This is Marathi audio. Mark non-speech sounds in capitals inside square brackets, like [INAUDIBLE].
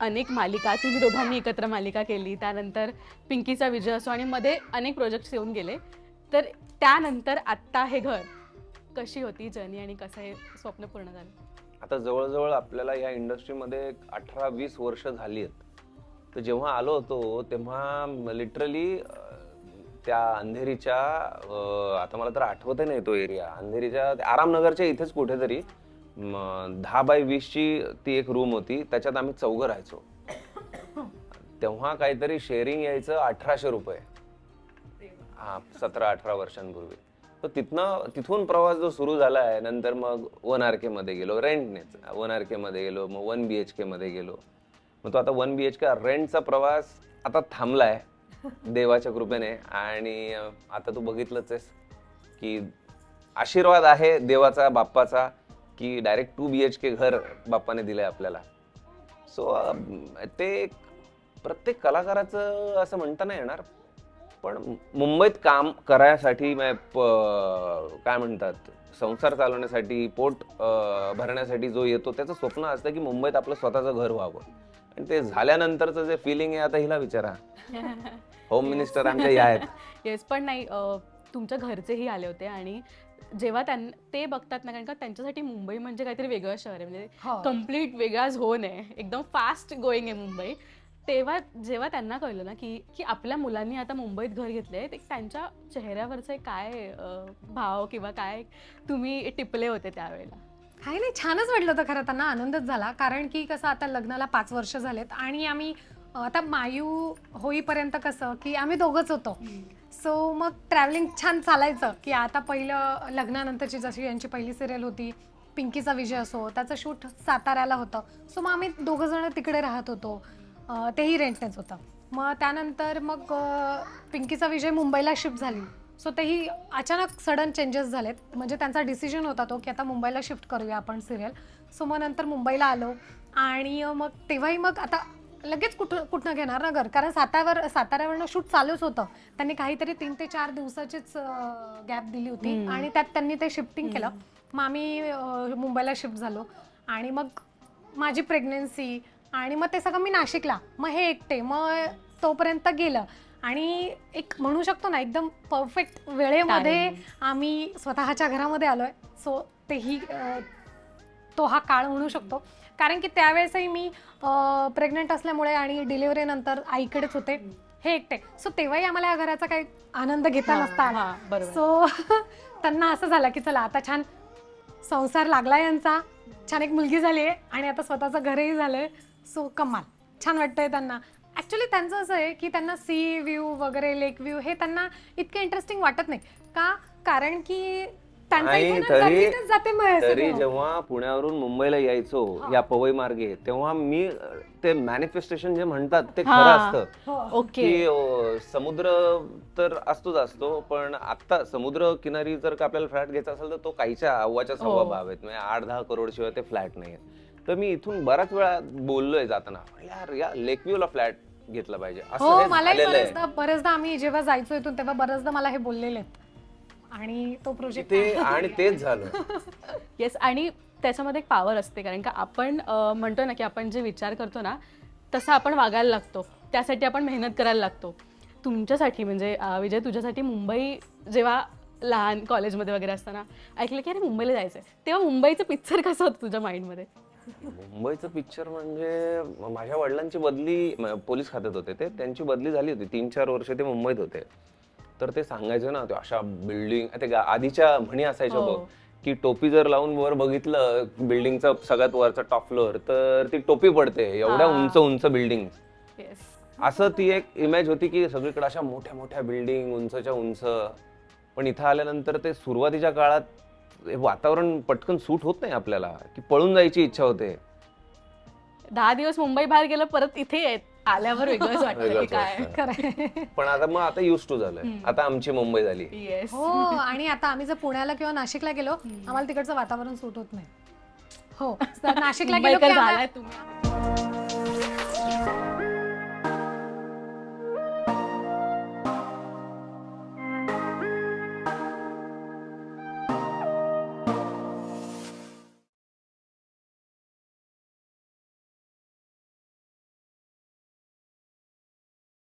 अनेक मालिका तुम्ही दोघांनी एकत्र मालिका केली त्यानंतर पिंकीचा विजय असो आणि मध्ये अनेक प्रोजेक्ट्स येऊन गेले. तर त्यानंतर आत्ता हे घर कशी होती जर्नी आणि कसं हे स्वप्न पूर्ण झालं? आता जवळजवळ आपल्याला या इंडस्ट्रीमध्ये अठरा वीस वर्ष झाली आहेत. तर जेव्हा आलो होतो तेव्हा लिटरली त्या अंधेरीच्या अं, आता मला तर आठवत नाही तो एरिया अंधेरीच्या आरामनगरच्या इथेच कुठेतरी दहा बाय वीसची ती एक रूम होती त्याच्यात आम्ही चौघं राहायचो. तेव्हा काहीतरी शेअरिंग यायचं अठराशे रुपये. हा सतरा अठरा वर्षांपूर्वी. तर तिथनं तिथून प्रवास जो सुरू झाला आहे नंतर मग वन आर के मध्ये गेलो रेंटनेच वन आर के मध्ये गेलो मग वन बी एच के मध्ये गेलो. मग तो आता वन बी एच के रेंटचा प्रवास आता थांबलाय देवाच्या कृपेने. आणि आता तू बघितलंच आहेस की आशीर्वाद आहे देवाचा बाप्पाचा. की direct to B H K घर बाप्पाने दिलंय आपल्याला. सो ते प्रत्येक कलाकाराचं असं म्हणता नाही येणार पण मुंबईत काम करायसाठी काय म्हणतात संसार चालवण्यासाठी पोट भरण्यासाठी जो येतो त्याचं स्वप्न असतं की मुंबईत आपलं स्वतःचं घर व्हावं. आणि ते झाल्यानंतरचं जे फिलिंग आहे आता हिला विचारा. [LAUGHS] होम मिनिस्टर आमच्या या आहेत. [LAUGHS] येस पण नाही तुमच्या घरचेही आले होते आणि जेव्हा त्यां ते बघतात ना कारण का त्यांच्यासाठी मुंबई म्हणजे काहीतरी वेगळं शहर आहे. म्हणजे. कंप्लीट वेगळा झोन आहे. एकदम फास्ट गोईंग आहे मुंबई. तेव्हा जेव्हा त्यांना कळलं ना की की आपल्या मुलांनी आता मुंबईत घर घेतले ते त्यांच्या चेहऱ्यावरचं काय भाव किंवा काय तुम्ही टिपले होते त्यावेळेला? काही नाही छानच वाटलं होतं खरं त्यांना आनंदच झाला. कारण की कसं आता लग्नाला पाच वर्ष झालेत आणि आम्ही आता मायू होईपर्यंत कसं की आम्ही दोघंच होतो. सो मग ट्रॅव्हलिंग छान चालायचं. की आता पहिलं लग्नानंतरची जशी यांची पहिली सिरियल होती पिंकीचा विजय असो त्याचं शूट साताऱ्याला होतं. सो मग आम्ही दोघं जण तिकडे राहत होतो. तेही रेंटनेच होतं. मग त्यानंतर मग पिंकीचा विजय मुंबईला शिफ्ट झाली. सो तेही अचानक सडन चेंजेस झालेत. म्हणजे त्यांचा डिसिजन होता तो की आता मुंबईला शिफ्ट करूया आपण सिरियल सो मग नंतर मुंबईला आलो. आणि मग तेव्हाही मग आता लगेच कुठं कुठनं घेणार ना घर? कारण साताऱ्यावर साताऱ्यावरनं शूट चालूच होतं. त्यांनी काहीतरी तीन ते चार दिवसाचीच गॅप दिली होती. आणि त्यात त्यांनी ते शिफ्टिंग केलं. मग आम्ही अं, मुंबईला शिफ्ट झालो. आणि मग माझी प्रेग्नेन्सी आणि मग ते सगळं मी नाशिकला. मग हे एकटे. मग तोपर्यंत गेलं. आणि एक म्हणू शकतो ना एकदम परफेक्ट वेळेमध्ये. आम्ही स्वतःच्या घरामध्ये आलोय. सो तेही अं, तो हा काळ म्हणू शकतो. कारण की त्यावेळेसही मी प्रेग्नेंट असल्यामुळे आणि डिलिव्हरी नंतर आईकडेच होते. हे एकटे. सो तेव्हाही आम्हाला या घराचा काही आनंद घेता नसता आला. सो [LAUGHS] त्यांना असं झालं की चला आता छान संसार लागला यांचा. छान एक मुलगी झाली आहे आणि आता स्वतःचं घरही झालंय. सो कमाल. छान वाटतंय त्यांना. ॲक्च्युली त्यांचं असं आहे की त्यांना सी व्ह्यू वगैरे लेक व्ह्यू हे त्यांना इतकं इंटरेस्टिंग वाटत नाही. का? कारण की त्यांचं नाही, इथे ना तरी- गर्दीतच जाते मग हे तरी सगळं. जेव्हा पुण्यावरून मुंबईला यायचो या पवई मार्गे तेव्हा मी अं, ते मॅनिफेस्टेशन जे म्हणतात ते खरं हा. असतं हो. ओके की अं, समुद्र तर असतोच असतो पण आता समुद्र किनारी जर का आपल्याला फ्लॅट घ्यायचा असेल तर तो काहीच्या अव्वाच्या सव्वा हो. भाव आहेत म्हणजे आठ दहा करोड शिवाय ते फ्लॅट नाही तर मी इथून बऱ्याच वेळा बोललोय जाताना यार या लेकव्ह्यूला फ्लॅट घेतला पाहिजे असं हो हे मलाही झालेलं आहे बरेचदा बरेचदा आम्ही जेव्हा जायचो इथून तेव्हा बरेचदा मला हे बोललेले आहेत आणि तो प्रोजेक्ट ते आणि तेच झालं. [LAUGHS] येस आणि त्याच्यामध्ये एक पॉवर असते कारण का आपण अं, म्हणतो ना की आपण जे विचार करतो ना तसं आपण वागायला लागतो. त्यासाठी आपण मेहनत करायला लागतो. तुमच्यासाठी म्हणजे अं, विजय तुझ्यासाठी मुंबई जेव्हा लहान कॉलेजमध्ये वगैरे असताना ऐकलं की अरे मुंबईला जायचं आहे तेव्हा मुंबईचं पिक्चर कसं होतं तुझ्या माइंडमध्ये मुंबईचं पिक्चर म्हणजे म- माझ्या वडिलांची बदली म- पोलीस खात्यात होते ते. त्यांची बदली झाली होती. तीन चार वर्ष ते मुंबईत होते. तर ते सांगायचे ना ते अशा बिल्डिंग ते गा- आधीच्या म्हणी असायच्या हो. बघ की टोपी जर लावून वर बघितलं बिल्डिंगचा सगळ्यात वरचा टॉप फ्लोअर तर ती टोपी पडते एवढ्या हा. उंच उंच बिल्डिंग येस असं ती एक इमेज होती की सगळीकडे अशा मोठ्या मोठ्या बिल्डिंग उंचच्या उंच. पण इथं आल्यानंतर ते सुरुवातीच्या काळात हे वातावरण पटकन सूट होत नाही आपल्याला की पळून जायची इच्छा होते. दहा दिवस मुंबई बाहेर गेलं परत इथे येत. आल्यावर वेगळंच वाटतं की वेगळंच काय वाटतं. पण आता मग आता युज टू झालंय. आता आमची मुंबई झाली. येस हो आणि आता आम्ही जर पुण्याला किंवा नाशिकला गेलो आम्हाला तिकडचं वातावरण सूट होत नाही. हो तर नाशिकला गेलो की झालाय तुम्ही.